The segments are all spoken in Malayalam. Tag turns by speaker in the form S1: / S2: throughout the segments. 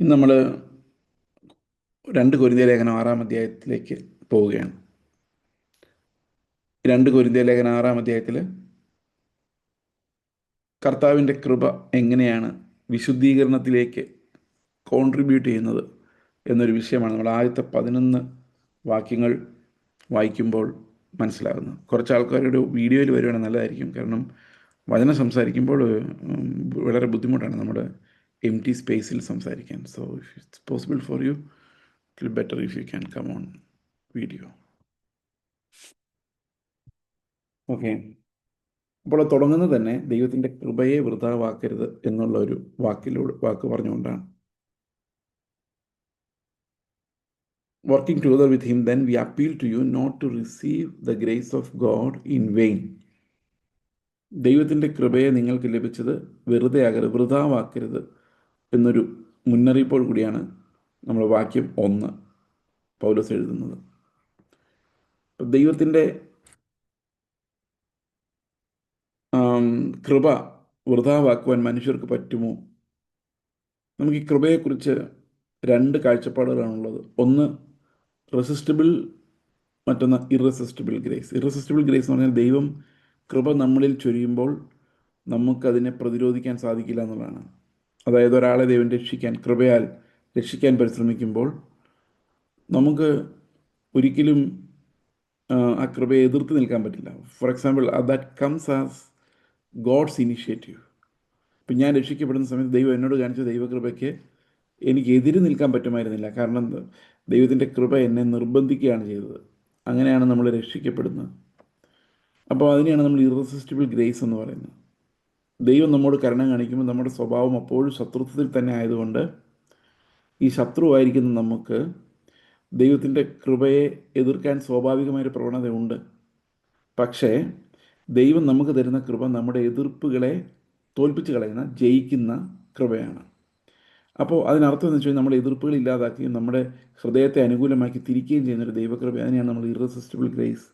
S1: ഇന്ന് നമ്മൾ രണ്ട് കൊരിന്ത്യ ലേഖനം ആറാം അധ്യായത്തിലേക്ക് പോവുകയാണ്. രണ്ട് കൊരിന്ത്യ ലേഖനം ആറാം അധ്യായത്തിൽ കർത്താവിന്റെ കൃപ എങ്ങനെയാണ് വിശുദ്ധീകരണത്തിലേക്ക് കോൺട്രിബ്യൂട്ട് ചെയ്യുന്നത് എന്നൊരു വിഷയമാണ് നമ്മൾ ആദ്യത്തെ പതിനൊന്ന് വാക്യങ്ങൾ വായിക്കുമ്പോൾ മനസ്സിലാകുന്നത്. കുറച്ച് ആൾക്കാരുടെ വീഡിയോയിൽ വരുവാണെങ്കിൽ നല്ലതായിരിക്കും. കാരണം വചനം സംസാരിക്കുമ്പോൾ വളരെ ബുദ്ധിമുട്ടാണ് നമ്മുടെ എം ടി സ്പേസിൽ സംസാരിക്കാൻ. So if it's possible for you it better if you can come on video okay അപ്പോൾ തുടങ്ങുന്നത് തന്നെ ദൈവത്തിന്റെ കൃപയെ വൃതാവാക്കരുത് എന്നുള്ള ഒരു വാക്കിലൂടെ വാക്ക് പറഞ്ഞുകൊണ്ടാണ്. Working together with him then we appeal to you not to receive the grace of God in vain ദൈവത്തിന്റെ കൃപയെ നിങ്ങൾക്ക് ലഭിച്ചത് വെറുതെ ആകരുത് വൃഥാവാക്കരുത്. എന്നൊരു മുന്നറിയിപ്പോട് കൂടിയാണ് നമ്മൾ വാക്യം ഒന്ന് പൗലോസ് എഴുതുന്നത്. ദൈവത്തിന്റെ കൃപ വൃതാവാക്കുവാൻ മനുഷ്യർക്ക് പറ്റുമോ? നമുക്ക് ഈ കൃപയെക്കുറിച്ച് രണ്ട് കാഴ്ചപ്പാടുകളാണുള്ളത്. ഒന്ന് റെസിസ്റ്റബിൾ മറ്റൊന്ന് ഇറസിസ്റ്റബിൾ ഗ്രേസ് ഇറസിസ്റ്റബിൾ ഗ്രേസ് എന്ന് പറഞ്ഞാൽ ദൈവം കൃപ നമ്മളിൽ ചൊരിയുമ്പോൾ നമുക്കതിനെ പ്രതിരോധിക്കാൻ സാധിക്കില്ല എന്നുള്ളതാണ്. അതായത് ഒരാളെ ദൈവം രക്ഷിക്കാൻ കൃപയാൽ രക്ഷിക്കാൻ പരിശ്രമിക്കുമ്പോൾ നമുക്ക് ഒരിക്കലും ആ, കൃപയെ എതിർത്ത് നിൽക്കാൻ പറ്റില്ല. For example that comes as God's initiative ഇപ്പം ഞാൻ രക്ഷിക്കപ്പെടുന്ന സമയത്ത് ദൈവം എന്നോട് കാണിച്ച ദൈവകൃപയ്ക്ക് എനിക്ക് എതിര് നിൽക്കാൻ പറ്റുമായിരുന്നില്ല. കാരണം? ദൈവത്തിന്റെ കൃപ എന്നെ നിർബന്ധിക്കുകയാണ് ചെയ്തത്. അങ്ങനെയാണ് നമ്മൾ രക്ഷിക്കപ്പെടുന്നത്. അപ്പോൾ അതിനെയാണ് നമ്മൾ ഇറസിസ്റ്റബിൾ ഗ്രേസ് എന്ന് പറയുന്നത്. ദൈവം നമ്മോട് കരുണ കാണിക്കുമ്പോൾ നമ്മുടെ സ്വഭാവം അപ്പോഴും ശത്രുത്വത്തിൽ തന്നെ ആയതുകൊണ്ട് ഈ ശത്രുവായിരിക്കുന്ന നമുക്ക് ദൈവത്തിന്റെ കൃപയെ എതിർക്കാൻ സ്വാഭാവികമായൊരു പ്രവണതയുണ്ട്. പക്ഷേ ദൈവം നമുക്ക് തരുന്ന കൃപ നമ്മുടെ എതിർപ്പുകളെ തോൽപ്പിച്ച് കളയുന്ന ജയിക്കുന്ന കൃപയാണ്. അപ്പോൾ അതിനർത്ഥം എന്ന് വെച്ചാൽ നമ്മുടെ എതിർപ്പുകൾ ഇല്ലാതാക്കുകയും നമ്മുടെ ഹൃദയത്തെ അനുകൂലമാക്കി തിരിക്കുകയും ചെയ്യുന്നൊരു ദൈവകൃപ അതിനെയാണ് നമ്മൾ ഇറസിസ്റ്റബിൾ ഗ്രേസ്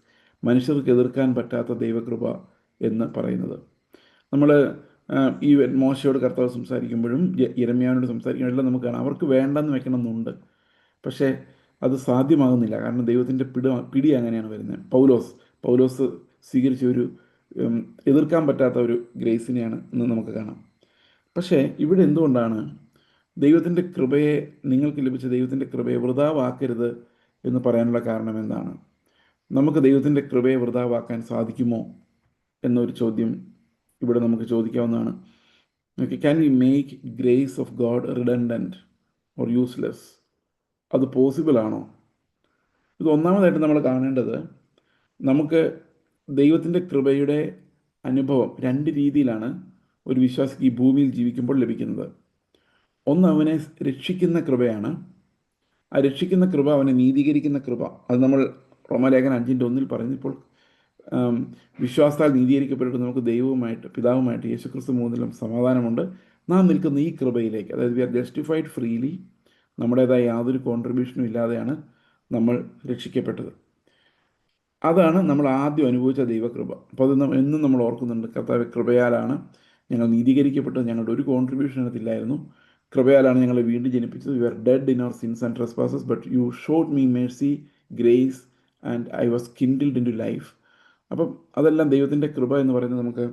S1: മനുഷ്യർക്ക് എതിർക്കാൻ പറ്റാത്ത ദൈവകൃപ എന്ന് പറയുന്നത്. നമ്മൾ ഈ മോശയോട് കർത്താവ് സംസാരിക്കുമ്പോഴും ഇരമ്യാവിനോട് സംസാരിക്കുമ്പോഴും എല്ലാം നമുക്ക് കാണാം. അവർക്ക് വേണ്ടെന്ന് വെക്കണമെന്നുണ്ട്. പക്ഷേ അത് സാധ്യമാകുന്നില്ല. കാരണം ദൈവത്തിന്റെ പിടി പിടി അങ്ങനെയാണ് വരുന്നത്. പൗലോസ് പൗലോസ് സ്വീകരിച്ച ഒരു എതിർക്കാൻ പറ്റാത്ത ഒരു ഗ്രേസിനെയാണ് ഇന്ന് നമുക്ക് കാണാം. പക്ഷേ ഇവിടെ എന്തുകൊണ്ടാണ് ദൈവത്തിന്റെ കൃപയെ നിങ്ങൾക്ക് ലഭിച്ച ദൈവത്തിന്റെ കൃപയെ വൃതാവാക്കരുത് എന്ന് പറയാനുള്ള കാരണം എന്താണ്? നമുക്ക് ദൈവത്തിന്റെ കൃപയെ വൃതാവാക്കാൻ സാധിക്കുമോ എന്നൊരു ചോദ്യം ഇവിടെ നമുക്ക് ചോദിക്കാവുന്നതാണ്. Okay can we make grace of God redundant or useless അത് പോസിബിൾ ആണോ? ഇത് ഒന്നാമതായിട്ട് നമ്മൾ കാണേണ്ടത് നമുക്ക് ദൈവത്തിന്റെ കൃപയുടെ അനുഭവം രണ്ട് രീതിയിലാണ് ഒരു വിശ്വാസിക്ക് ഈ ഭൂമിയിൽ ജീവിക്കുമ്പോൾ ലഭിക്കുന്നത്. ഒന്ന് അവനെ രക്ഷിക്കുന്ന കൃപയാണ്. ആ രക്ഷിക്കുന്ന കൃപ അവനെ നീതീകരിക്കുന്ന കൃപ. അത് നമ്മൾ റോമലേഖൻ അഞ്ചിന്റെ ഒന്നിൽ പറഞ്ഞപ്പോൾ വിശ്വാസത്താൽ നീതീകരിക്കപ്പെട്ടിട്ട് നമുക്ക് ദൈവവുമായിട്ട് പിതാവുമായിട്ട് യേശുക്രിസ്തു മൂന്നിലും സമാധാനമുണ്ട്. നാം നിൽക്കുന്ന ഈ കൃപയിലേക്ക് അതായത് വി ആർ ജസ്റ്റിഫൈഡ് ഫ്രീലി നമ്മുടേതായ യാതൊരു കോൺട്രിബ്യൂഷനും ഇല്ലാതെയാണ് നമ്മൾ രക്ഷിക്കപ്പെട്ടത്. അതാണ് നമ്മൾ ആദ്യം അനുഭവിച്ച ദൈവകൃപ. അപ്പോൾ അത് എന്നും നമ്മൾ ഓർക്കുന്നുണ്ട് കർത്താവ് കൃപയാലാണ് ഞങ്ങൾ നീതീകരിക്കപ്പെട്ടത് ഞങ്ങളുടെ ഒരു കോൺട്രിബ്യൂഷൻ അതില്ലായിരുന്നു കൃപയാലാണ് ഞങ്ങളെ വീണ്ടും ജനിപ്പിച്ചത്. You are dead in our sins and trespasses but you showed me mercy grace and I was kindled into life അപ്പം അതെല്ലാം ദൈവത്തിന്റെ കൃപ എന്ന് പറയുന്നത് നമുക്ക്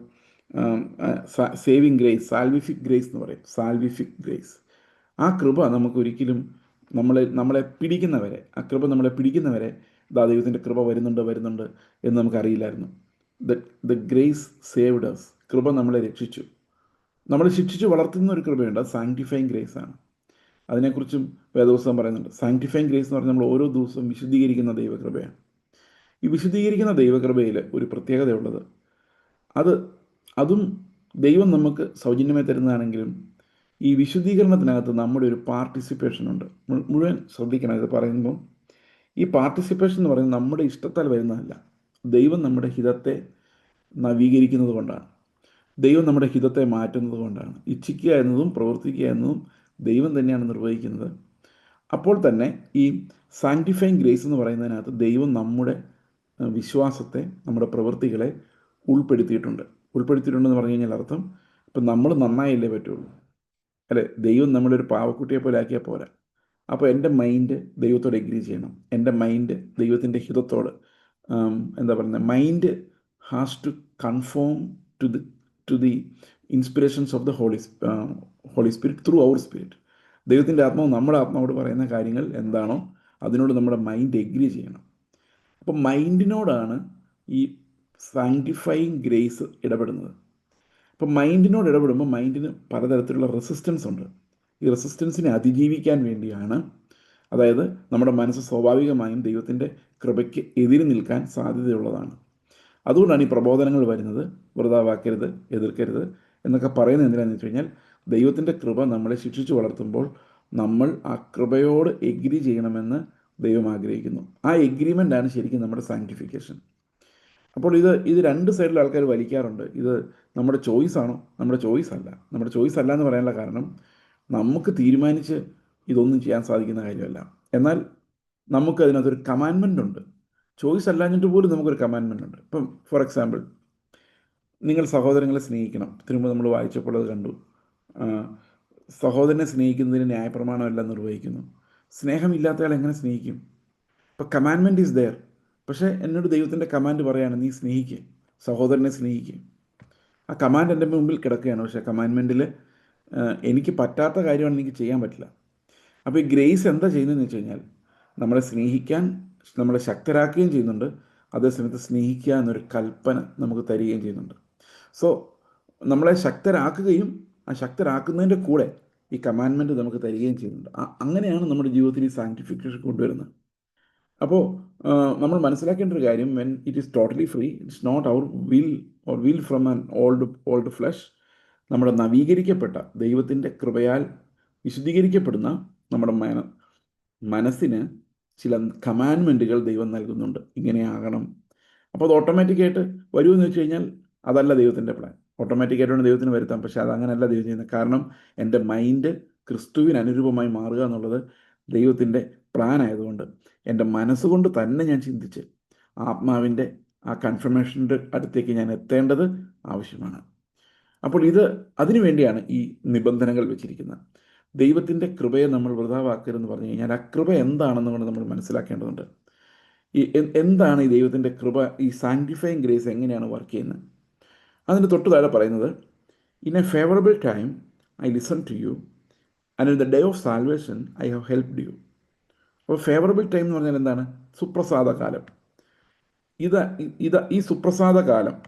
S1: സേവിങ് ഗ്രേസ് സാൽവിഫിക് ഗ്രേസ് എന്ന് പറയും. സാൽവിഫിക് ഗ്രേസ് ആ കൃപ നമുക്ക് ഒരിക്കലും നമ്മളെ നമ്മളെ പിടിക്കുന്നവരെ ആ കൃപ നമ്മളെ പിടിക്കുന്നവരെ ദാ ദൈവത്തിന്റെ കൃപ വരുന്നുണ്ട് വരുന്നുണ്ട് എന്ന് നമുക്കറിയില്ലായിരുന്നു. ദ ദ ഗ്രേസ് സേവ്ഡ് കൃപ നമ്മളെ രക്ഷിച്ചു. നമ്മളെ ശിക്ഷിച്ച് വളർത്തുന്ന ഒരു കൃപയുണ്ട്. അത് സാങ്ക്ടിഫൈങ് ഗ്രേസ് ആണ്. അതിനെക്കുറിച്ചും വേദപുസ്തകം പറയുന്നുണ്ട്. സാങ്ക്ടിഫൈങ് ഗ്രേസ് എന്ന് പറഞ്ഞാൽ നമ്മൾ ഓരോ ദിവസവും വിശുദ്ധീകരിക്കുന്ന ദൈവകൃപയാണ്. ഈ വിശദീകരിക്കുന്ന ദൈവകൃപയിൽ ഒരു പ്രത്യേകതയുള്ളത്. അത് അതും ദൈവം നമുക്ക് സൗജന്യമായി തരുന്നതാണെങ്കിലും ഈ വിശുദ്ധീകരണത്തിനകത്ത് നമ്മുടെ ഒരു പാർട്ടിസിപ്പേഷൻ ഉണ്ട്. മുഴുവൻ ശ്രദ്ധിക്കണം ഇത് പറയുമ്പോൾ ഈ പാർട്ടിസിപ്പേഷൻ എന്ന് പറയുന്നത് നമ്മുടെ ഇഷ്ടത്താൽ വരുന്നതല്ല. ദൈവം നമ്മുടെ ഹിതത്തെ നവീകരിക്കുന്നത് കൊണ്ടാണ്. ദൈവം നമ്മുടെ ഹിതത്തെ മാറ്റുന്നത് കൊണ്ടാണ്. ഇച്ഛിക്കുക എന്നതും പ്രവർത്തിക്കുക എന്നതും ദൈവം തന്നെയാണ് നിർവഹിക്കുന്നത്. അപ്പോൾ തന്നെ ഈ സാന്റിഫൈങ് ഗ്രേസ് എന്ന് പറയുന്നതിനകത്ത് ദൈവം നമ്മുടെ വിശ്വാസത്തെ നമ്മുടെ പ്രവൃത്തികളെ ഉൾപ്പെടുത്തിയിട്ടുണ്ട്. ഉൾപ്പെടുത്തിയിട്ടുണ്ടെന്ന് പറഞ്ഞു കഴിഞ്ഞാൽ അർത്ഥം ഇപ്പം നമ്മൾ നന്നായില്ലേ പറ്റുള്ളൂ. അല്ലെ? ദൈവം നമ്മളൊരു പാവക്കുട്ടിയെ പോലെ ആക്കിയാൽ പോരാ. അപ്പോൾ എന്റെ മൈൻഡ് ദൈവത്തോട് എഗ്രി ചെയ്യണം. എന്റെ മൈൻഡ് ദൈവത്തിന്റെ ഹിതത്തോട് എന്താ പറയുന്നത്? Mind has to conform to the to the inspirations of the holy Holy Spirit through our spirit ദൈവത്തിന്റെ ആത്മാവ് നമ്മുടെ ആത്മാവോട് പറയുന്ന കാര്യങ്ങൾ എന്താണോ അതിനോട് നമ്മുടെ മൈൻഡ് എഗ്രി ചെയ്യണം. അപ്പം മൈൻഡിനോടാണ് ഈ സാങ്ക്ടിഫൈങ് ഗ്രേസ് ഇടപെടുന്നത്. അപ്പം മൈൻഡിനോട് ഇടപെടുമ്പോൾ മൈൻഡിന് പലതരത്തിലുള്ള റെസിസ്റ്റൻസ് ഉണ്ട്. ഈ റെസിസ്റ്റൻസിനെ അതിജീവിക്കാൻ വേണ്ടിയാണ് അതായത് നമ്മുടെ മനസ്സ് സ്വാഭാവികമായും ദൈവത്തിന്റെ കൃപയ്ക്ക് എതിര് നിൽക്കാൻ സാധ്യതയുള്ളതാണ്. അതുകൊണ്ടാണ് ഈ പ്രബോധനങ്ങൾ വരുന്നത് വൃതാവാക്കരുത് എതിർക്കരുത് എന്നൊക്കെ പറയുന്നത് എന്തിനാണെന്ന് വെച്ച് കഴിഞ്ഞാൽ ദൈവത്തിന്റെ കൃപ നമ്മളെ ശിക്ഷിച്ചു വളർത്തുമ്പോൾ നമ്മൾ ആ കൃപയോട് എഗ്രി ചെയ്യണമെന്ന് ദൈവം ആഗ്രഹിക്കുന്നു. ആ എഗ്രിമെന്റ് ആണ് ശരിക്കും നമ്മുടെ സാങ്ക്ടിഫിക്കേഷൻ അപ്പോൾ ഇത് ഇത് രണ്ട് സൈഡിൽ ആൾക്കാർ വലിക്കാറുണ്ട്. ഇത് നമ്മുടെ ചോയ്സ് ആണോ? നമ്മുടെ ചോയ്സ് അല്ല. നമ്മുടെ ചോയ്സ് അല്ല എന്ന് പറയാനുള്ള കാരണം നമുക്ക് തീരുമാനിച്ച് ഇതൊന്നും ചെയ്യാൻ സാധിക്കുന്ന കാര്യമല്ല. എന്നാൽ നമുക്ക് അതിനകത്തൊരു കമാൻമെന്റ് ഉണ്ട്. ചോയ്സ് അല്ലാഞ്ഞിട്ട് പോലും നമുക്കൊരു കമാൻമെന്റ് ഉണ്ട്. ഇപ്പം ഫോർ എക്സാമ്പിൾ നിങ്ങൾ സഹോദരങ്ങളെ സ്നേഹിക്കണം. തിരുമ്പ് നമ്മൾ വായിച്ചപ്പോൾ അത് കണ്ടു. സഹോദരനെ സ്നേഹിക്കുന്നതിന് ന്യായപ്രമാണമല്ല നിർവഹിക്കുന്നു. സ്നേഹമില്ലാത്തയാൾ എങ്ങനെ സ്നേഹിക്കും? ഇപ്പം കമാൻമെന്റ് ഈസ് ദെയർ പക്ഷേ എന്നോട് ദൈവത്തിന്റെ കമാൻഡ് പറയാണ് നീ സ്നേഹിക്കുക സഹോദരനെ സ്നേഹിക്കുക ആ കമാൻഡ് എന്റെ മുമ്പിൽ കിടക്കുകയാണ്. പക്ഷേ കമാൻമെന്റിൽ എനിക്ക് പറ്റാത്ത കാര്യമാണ് എനിക്ക് ചെയ്യാൻ പറ്റില്ല. അപ്പോൾ ഈ ഗ്രേസ് എന്താ ചെയ്യുന്നതെന്ന് വെച്ച് കഴിഞ്ഞാൽ നമ്മളെ സ്നേഹിക്കാൻ നമ്മളെ ശക്തരാക്കുകയും ചെയ്യുന്നുണ്ട്. അതേസമയത്ത് സ്നേഹിക്കുക എന്നൊരു കൽപ്പന നമുക്ക് തരികയും ചെയ്യുന്നുണ്ട്. സോ നമ്മളെ ശക്തരാക്കുകയും ആ ശക്തരാക്കുന്നതിന്റെ കൂടെ ഈ കമാൻമെന്റ് നമുക്ക് തരികയും ചെയ്യുന്നുണ്ട്. അങ്ങനെയാണ് നമ്മുടെ ജീവിതത്തിൽ ഈ സാങ്ക്ടിഫിക്കേഷൻ കൊണ്ടുവരുന്നത്. അപ്പോൾ നമ്മൾ മനസ്സിലാക്കേണ്ട ഒരു കാര്യം when it is totally free it's not our will or will from an old old flesh നമ്മുടെ നവീകരിക്കപ്പെട്ട ദൈവത്തിന്റെ കൃപയാൽ വിശദീകരിക്കപ്പെടുന്ന നമ്മുടെ മന മനസ്സിന് ചില കമാൻമെന്റുകൾ ദൈവം നൽകുന്നുണ്ട്. ഇങ്ങനെയാകണം അപ്പോൾ അത് ഓട്ടോമാറ്റിക്കായിട്ട് വരുമെന്ന് വെച്ച് കഴിഞ്ഞാൽ അതല്ല ദൈവത്തിന്റെ പ്ലാൻ ഓട്ടോമാറ്റിക്കായിട്ടാണ് ദൈവത്തിന് വരുത്താം പക്ഷേ അത് അങ്ങനെയല്ല ദൈവം ചെയ്യുന്നത്. കാരണം എന്റെ മൈൻഡ് ക്രിസ്തുവിന് അനുരൂപമായി മാറുക എന്നുള്ളത് ദൈവത്തിന്റെ പ്ലാൻ ആയതുകൊണ്ട് എന്റെ മനസ്സുകൊണ്ട് തന്നെ ഞാൻ ചിന്തിച്ച് ആത്മാവിന്റെ ആ കൺഫർമേഷന്റെ അടുത്തേക്ക് ഞാൻ എത്തേണ്ടത് ആവശ്യമാണ്. അപ്പോൾ ഇത് അതിനു വേണ്ടിയാണ് ഈ നിബന്ധനകൾ വെച്ചിരിക്കുന്നത്. ദൈവത്തിന്റെ കൃപയെ നമ്മൾ വൃതാവാക്കരുതെന്ന് പറഞ്ഞു കഴിഞ്ഞാൽ ആ കൃപ എന്താണെന്ന് കൊണ്ട് നമ്മൾ മനസ്സിലാക്കേണ്ടതുണ്ട്. ഈ എന്താണ് ഈ ദൈവത്തിന്റെ കൃപ? ഈ സാങ്ക്ടിഫൈങ് ഗ്രേസ് എങ്ങനെയാണ് വർക്ക് ചെയ്യുന്നത്? അതിന് തൊട്ട് താഴെ പറയുന്നത് in a favourable time I listen to you and in the day of salvation I have helped you അപ്പോൾ ഫേവറബിൾ ടൈം എന്ന് പറഞ്ഞാൽ എന്താണ്? സുപ്രസാദ കാലം. ഇത് ഇത് ഈ സുപ്രസാദ കാലം.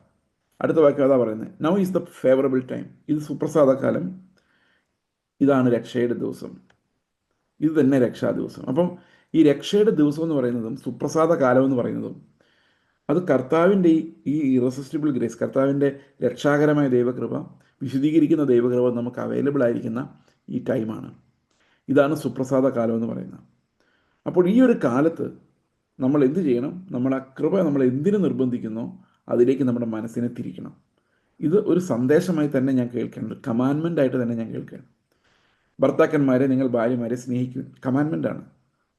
S1: അടുത്ത വാക്യം അതാ പറയുന്നത്. Now is the favourable time ഇത് സുപ്രസാദ കാലം. ഇതാണ് രക്ഷയുടെ ദിവസം. ഇത് തന്നെ രക്ഷാ ദിവസം. അപ്പം ഈ രക്ഷയുടെ ദിവസം എന്ന് പറയുന്നതും സുപ്രസാദ കാലം എന്ന് പറയുന്നതും അത് കർത്താവിന്റെ ഈ ഈ ഇറസിസ്റ്റിബിൾ ഗ്രേസ് കർത്താവിന്റെ രക്ഷാകരമായ ദൈവകൃപ വിശദീകരിക്കുന്ന ദൈവകൃപ നമുക്ക് അവൈലബിൾ ആയിരിക്കുന്ന ഈ ടൈമാണ് ഇതാണ് സുപ്രസാദ കാലം എന്ന് പറയുന്നത്. അപ്പോൾ ഈ ഒരു കാലത്ത് നമ്മൾ എന്ത് ചെയ്യണം? നമ്മൾ ആ കൃപ നമ്മൾ എന്തിനു നിർബന്ധിക്കുന്നോ? അതിലേക്ക് നമ്മുടെ മനസ്സിനെ തിരിക്കണം. ഇത് ഒരു സന്ദേശമായി തന്നെ ഞാൻ കേൾക്കേണ്ടത് കമാൻമെന്റ് ആയിട്ട് തന്നെ ഞാൻ കേൾക്കുകയാണ് ഭർത്താക്കന്മാരെ നിങ്ങൾ ഭാര്യമാരെ സ്നേഹിക്കും. കമാൻമെന്റ് ആണ്.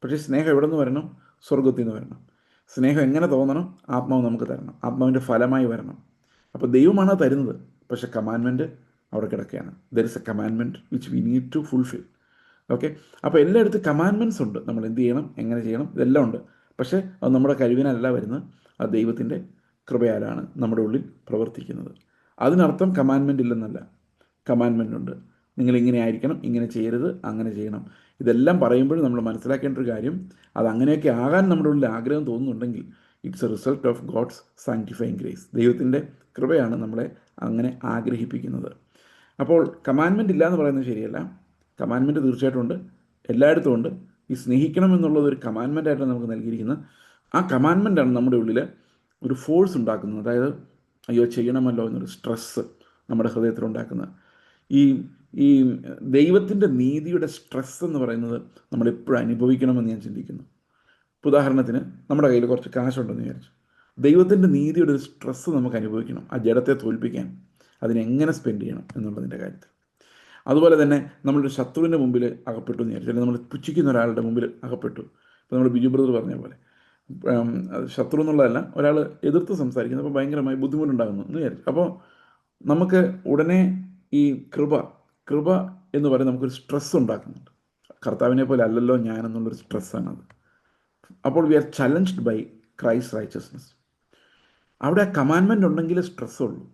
S1: പക്ഷേ സ്നേഹം എവിടെ നിന്ന് വരണം? സ്വർഗത്തിൽ നിന്ന് വരണം. സ്നേഹം എങ്ങനെ തോന്നണം? ആത്മാവ് നമുക്ക് തരണം. ആത്മാവിന്റെ ഫലമായി വരണം. അപ്പോൾ ദൈവമാണ് തരുന്നത്. പക്ഷേ കമാൻമെന്റ് അവിടെ കിടക്കുകയാണ്. There is a കമാൻമെന്റ് which we need to fulfil okay അപ്പോൾ എല്ലായിടത്തും കമാൻമെന്റ്സ് ഉണ്ട്. നമ്മൾ എന്ത് ചെയ്യണം? എങ്ങനെ ചെയ്യണം? ഇതെല്ലാം ഉണ്ട്. പക്ഷേ അത് നമ്മുടെ കഴിവിനല്ല വരുന്നത്. ആ ദൈവത്തിന്റെ കൃപയാലാണ് നമ്മുടെ ഉള്ളിൽ പ്രവർത്തിക്കുന്നത്. അതിനർത്ഥം കമാൻമെന്റ് ഇല്ലെന്നല്ല. കമാൻമെന്റ് ഉണ്ട്. നിങ്ങൾ ഇങ്ങനെ ആയിരിക്കണം ഇങ്ങനെ ചെയ്യരുത് അങ്ങനെ ചെയ്യണം. ഇതെല്ലാം പറയുമ്പോഴും നമ്മൾ മനസ്സിലാക്കേണ്ട ഒരു കാര്യം അത് അങ്ങനെയൊക്കെ ആകാൻ നമ്മുടെ ഉള്ളിൽ ആഗ്രഹം തോന്നുന്നുണ്ടെങ്കിൽ it's a result of God's sanctifying grace ദൈവത്തിന്റെ കൃപയാണ് നമ്മളെ അങ്ങനെ ആഗ്രഹിപ്പിക്കുന്നത്. അപ്പോൾ കമാൻമെന്റ് ഇല്ല എന്ന് പറയുന്നത് ശരിയല്ല. കമാൻമെന്റ് തീർച്ചയായിട്ടും ഉണ്ട്. എല്ലായിടത്തും ഉണ്ട്. ഈ സ്നേഹിക്കണം എന്നുള്ളത് ഒരു കമാൻമെന്റ് ആയിട്ട് നമുക്ക് നൽകിയിരിക്കുന്നത്. ആ കമാൻമെന്റാണ് നമ്മുടെ ഉള്ളിൽ ഒരു ഫോഴ്സ് ഉണ്ടാക്കുന്നത്. അതായത് അയ്യോ ചെയ്യണമല്ലോ എന്നൊരു സ്ട്രെസ്സ് നമ്മുടെ ഹൃദയത്തിൽ ഉണ്ടാക്കുന്നത്. ഈ ഈ ദൈവത്തിന്റെ നീതിയുടെ സ്ട്രെസ് എന്ന് പറയുന്നത് നമ്മൾ എപ്പോഴും അനുഭവിക്കണമെന്ന് ഞാൻ ചിന്തിക്കുന്നു. ഇപ്പോൾ ഉദാഹരണത്തിന് നമ്മുടെ കയ്യിൽ കുറച്ച് കാശുണ്ടെന്ന് വിചാരിച്ചു. ദൈവത്തിന്റെ നീതിയുടെ ഒരു സ്ട്രെസ്സ് നമുക്ക് അനുഭവിക്കണം. ആ ജഡത്തെ തോൽപ്പിക്കാൻ അതിനെങ്ങനെ സ്പെൻഡ് ചെയ്യണം എന്നുള്ളതിന്റെ കാര്യത്തിൽ. അതുപോലെ തന്നെ നമ്മളൊരു ശത്രുവിന്റെ മുമ്പിൽ അകപ്പെട്ടു എന്ന് വിചാരിച്ചു. അല്ലെങ്കിൽ നമ്മൾ പുച്ഛിക്കുന്ന ഒരാളുടെ മുമ്പിൽ അകപ്പെട്ടു. ഇപ്പോൾ നമ്മൾ ബിജു ബ്രദർ പറഞ്ഞ പോലെ. ശത്രു എന്നുള്ളതല്ല ഒരാൾ എതിർത്ത് സംസാരിക്കുന്നത് അപ്പോൾ ഭയങ്കരമായി ബുദ്ധിമുട്ടുണ്ടാകുന്നു എന്ന് വിചാരിച്ചു. അപ്പോൾ നമുക്ക് ഉടനെ ഈ കൃപ കൃപ എന്ന് പറയുന്നത് നമുക്കൊരു സ്ട്രെസ് ഉണ്ടാക്കുന്നുണ്ട്. കർത്താവിനെ പോലെ അല്ലല്ലോ ഞാൻ എന്നുള്ളൊരു സ്ട്രെസ്സാണത് അപ്പോൾ we are challenged by Christ righteousness അവിടെ ആ കമാൻമെന്റ് ഉണ്ടെങ്കിൽ സ്ട്രെസ് ഉള്ളൂ.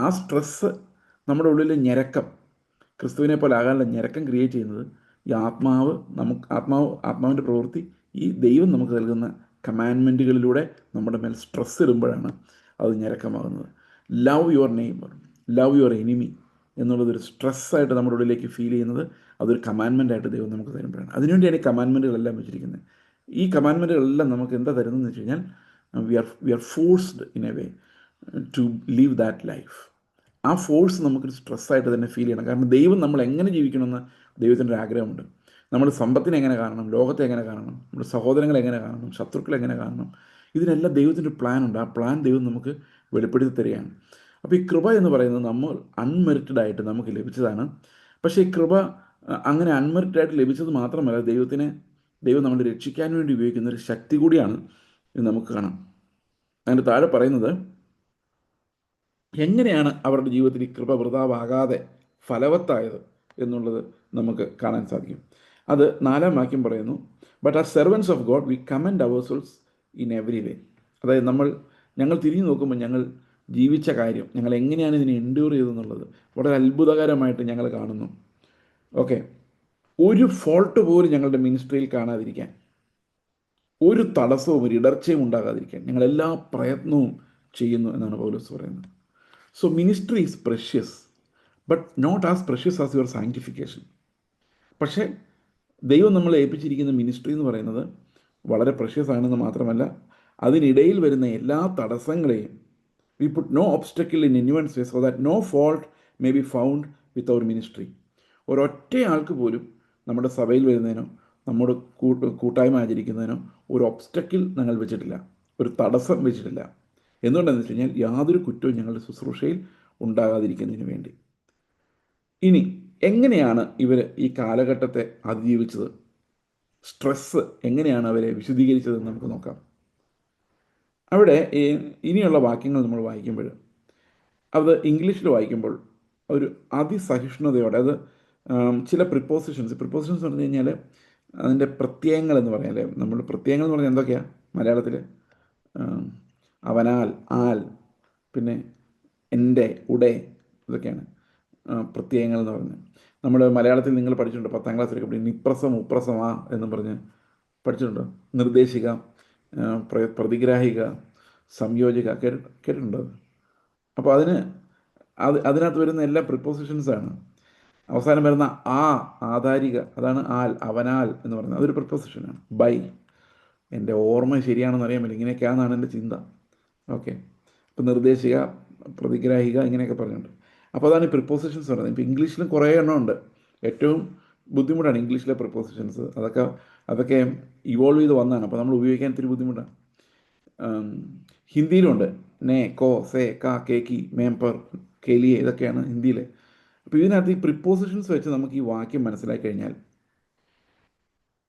S1: ആ സ്ട്രെസ്സ് നമ്മുടെ ഉള്ളിൽ ഞെരക്കം ക്രിസ്തുവിനെ പോലെ ആകാനുള്ള ഞെരക്കം ക്രിയേറ്റ് ചെയ്യുന്നത് ഈ ആത്മാവ് നമുക്ക് ആത്മാവ് ആത്മാവിന്റെ പ്രവൃത്തി ഈ ദൈവം നമുക്ക് നൽകുന്ന കമാൻമെന്റുകളിലൂടെ നമ്മുടെ മേൽ സ്ട്രെസ് ഇടുമ്പോഴാണ് അത് ഞെരക്കമാകുന്നത്. Love your neighbour love your enemy എന്നുള്ളതൊരു സ്ട്രെസ്സായിട്ട് നമ്മുടെ ഉള്ളിലേക്ക് ഫീൽ ചെയ്യുന്നത് അതൊരു കമാൻമെന്റായിട്ട് ദൈവം നമുക്ക് തരുമ്പോഴാണ്. അതിനുവേണ്ടിയാണ് ഈ കമാൻമെന്റുകളെല്ലാം വെച്ചിരിക്കുന്നത്. ഈ കമാൻമെന്റുകളെല്ലാം നമുക്ക് എന്താ തരുന്നതെന്ന് വെച്ച് കഴിഞ്ഞാൽ we are we are forced in a way to live that life ആ ഫോഴ്സ് നമുക്കൊരു സ്ട്രെസ്സായിട്ട് തന്നെ ഫീൽ ചെയ്യണം. കാരണം ദൈവം നമ്മൾ എങ്ങനെ ജീവിക്കണമെന്ന് ദൈവത്തിന്റെ ഒരു ആഗ്രഹമുണ്ട്. നമ്മൾ സമ്പത്തിനെ എങ്ങനെ കാണണം ലോകത്തെ എങ്ങനെ കാണണം നമ്മുടെ സഹോദരങ്ങളെ എങ്ങനെ കാണണം ശത്രുക്കളെ എങ്ങനെ കാണണം ഇതിനെല്ലാം ദൈവത്തിന്റെ പ്ലാൻ ഉണ്ട്. ആ പ്ലാൻ ദൈവം നമുക്ക് വെളിപ്പെടുത്തി തരികയാണ്. അപ്പോൾ ഈ കൃപ എന്ന് പറയുന്നത് നമ്മൾ അൺമെറിറ്റഡ് ആയിട്ട് നമുക്ക് ലഭിച്ചതാണ്. പക്ഷേ ഈ കൃപ അങ്ങനെ അൺമെറിറ്റഡ് ആയിട്ട് ലഭിച്ചത് മാത്രമല്ല ദൈവത്തിനെ ദൈവം നമ്മളെ രക്ഷിക്കാൻ വേണ്ടി ഉപയോഗിക്കുന്ന ഒരു ശക്തി കൂടിയാണ് എന്ന് നമുക്ക് കാണാം. അതിന്റെ താഴെ പറയുന്നത് എങ്ങനെയാണ് അവരുടെ ജീവിതത്തിൽ ഈ കൃപ വൃതാവാകാതെ ഫലവത്തായത് എന്നുള്ളത് നമുക്ക് കാണാൻ സാധിക്കും. അത് നാലാം വാക്യം പറയുന്നു but are servants of God we commend our souls in every way അതായത് നമ്മൾ ഞങ്ങൾ തിരിഞ്ഞു നോക്കുമ്പോൾ ഞങ്ങൾ ജീവിച്ച കാര്യം. ഞങ്ങൾ എങ്ങനെയാണ് ഇതിനെ എൻഡ്യൂർ ചെയ്തെന്നുള്ളത് വളരെ അത്ഭുതകരമായിട്ട് ഞങ്ങൾ കാണുന്നു. ഓക്കെ ഒരു ഫോൾട്ട് പോലും ഞങ്ങളുടെ മിനിസ്ട്രിയിൽ കാണാതിരിക്കാൻ ഒരു തടസ്സവും ഒരു ഇടർച്ചയും ഉണ്ടാകാതിരിക്കാൻ ഞങ്ങൾ എല്ലാ പ്രയത്നവും ചെയ്യുന്നു എന്നാണ് പൗലോസ് പറയുന്നത്. So ministry is precious but not as precious as your sanctification പക്ഷേ ദൈവം നമ്മളെ ഏൽപ്പിച്ചിരിക്കുന്ന മിനിസ്ട്രി എന്ന് പറയുന്നത് വളരെ പ്രഷ്യസ് ആണെന്ന് മാത്രമല്ല അതിനിടയിൽ വരുന്ന എല്ലാ തടസ്സങ്ങളെയും we put no obstacle in anyone's way so that no fault may be found with our ministry ഒരൊറ്റ ആൾക്ക് പോലും നമ്മുടെ സഭയിൽ വരുന്നതിനോ നമ്മുടെ കൂട്ട് കൂട്ടായ്മ ആചരിക്കുന്നതിനോ ഒരു ഒബ്സ്റ്റക്കിൾ ഞങ്ങൾ വെച്ചിട്ടില്ല. ഒരു തടസ്സം വെച്ചിട്ടില്ല. എന്തുകൊണ്ടാണെന്ന് വെച്ച് കഴിഞ്ഞാൽ യാതൊരു കുറ്റവും ഞങ്ങളുടെ ശുശ്രൂഷയിൽ ഉണ്ടാകാതിരിക്കുന്നതിന് വേണ്ടി. ഇനി എങ്ങനെയാണ് ഇവർ ഈ കാലഘട്ടത്തെ അതിജീവിച്ചത്? സ്ട്രെസ്സ് എങ്ങനെയാണ് അവരെ വിശദീകരിച്ചതെന്ന് നമുക്ക് നോക്കാം. അവിടെ ഇനിയുള്ള വാക്യങ്ങൾ നമ്മൾ വായിക്കുമ്പോൾ അത് ഇംഗ്ലീഷിൽ വായിക്കുമ്പോൾ ഒരു അതിസഹിഷ്ണുതയോടെ അത് ചില പ്രിപ്പോസിഷൻസ് പ്രിപ്പോസിഷൻസ് എന്ന് പറഞ്ഞു കഴിഞ്ഞാൽ അതിന്റെ പ്രത്യയങ്ങൾ എന്ന് പറഞ്ഞാൽ നമ്മൾ പ്രത്യയങ്ങൾ എന്ന് പറഞ്ഞാൽ എന്തൊക്കെയാണ് മലയാളത്തിൽ അവനാൽ ആൽ പിന്നെ എന്റെ ഉടെ ഇതൊക്കെയാണ് പ്രത്യയങ്ങൾ എന്ന് പറഞ്ഞ്. നമ്മൾ മലയാളത്തിൽ നിങ്ങൾ പഠിച്ചിട്ടുണ്ട്? പത്താം ക്ലാസ്സിലൊക്കെ പഠിക്കും നിപ്രസം ഉപ്രസം ആ എന്നും പറഞ്ഞ് പഠിച്ചിട്ടുണ്ടോ? നിർദ്ദേശിക ആ, പ്ര- പ്രതിഗ്രാഹിക സംയോജിക കേട്ട് കേട്ടിട്ടുണ്ടോ അപ്പോൾ അതിന് അത് അതിനകത്ത് വരുന്ന എല്ലാ പ്രിപ്പോസിഷൻസാണ് അവസാനം വരുന്ന ആ ആധാരിക അതാണ് ആൽ അവനാൽ എന്ന് പറയുന്നത്. അതൊരു പ്രിപ്പോസിഷനാണ് ബൈ. എന്റെ ഓർമ്മ ശരിയാണെന്ന് അറിയാൻ പറ്റില്ല. ഇങ്ങനെയൊക്കെയാണെന്നാണ് എന്റെ ചിന്ത. ഓക്കെ. ഇപ്പം നിർദ്ദേശിക പ്രതിഗ്രാഹിക ഇങ്ങനെയൊക്കെ പറഞ്ഞിട്ടുണ്ട്. അപ്പോൾ അതാണ് ഈ പ്രിപ്പോസിഷൻസ് പറയുന്നത്. ഇപ്പോൾ ഇംഗ്ലീഷിലും കുറേ എണ്ണം ഉണ്ട്. ഏറ്റവും ബുദ്ധിമുട്ടാണ് ഇംഗ്ലീഷിലെ പ്രിപ്പോസിഷൻസ് അതൊക്കെ അതൊക്കെ ഇവോൾവ് ചെയ്ത് വന്നതാണ്. അപ്പോൾ നമ്മൾ ഉപയോഗിക്കാൻ ഇത്തിരി ബുദ്ധിമുട്ടാണ്. ഹിന്ദിയിലുണ്ട്. നേ കോ സേ കാ കേക്കി മേംപർ കെലിയെ ഇതൊക്കെയാണ് ഹിന്ദിയിൽ അപ്പോൾ ഇതിനകത്ത് ഈ പ്രിപ്പോസിഷൻസ് വെച്ച് നമുക്ക് ഈ വാക്യം മനസ്സിലാക്കി കഴിഞ്ഞാൽ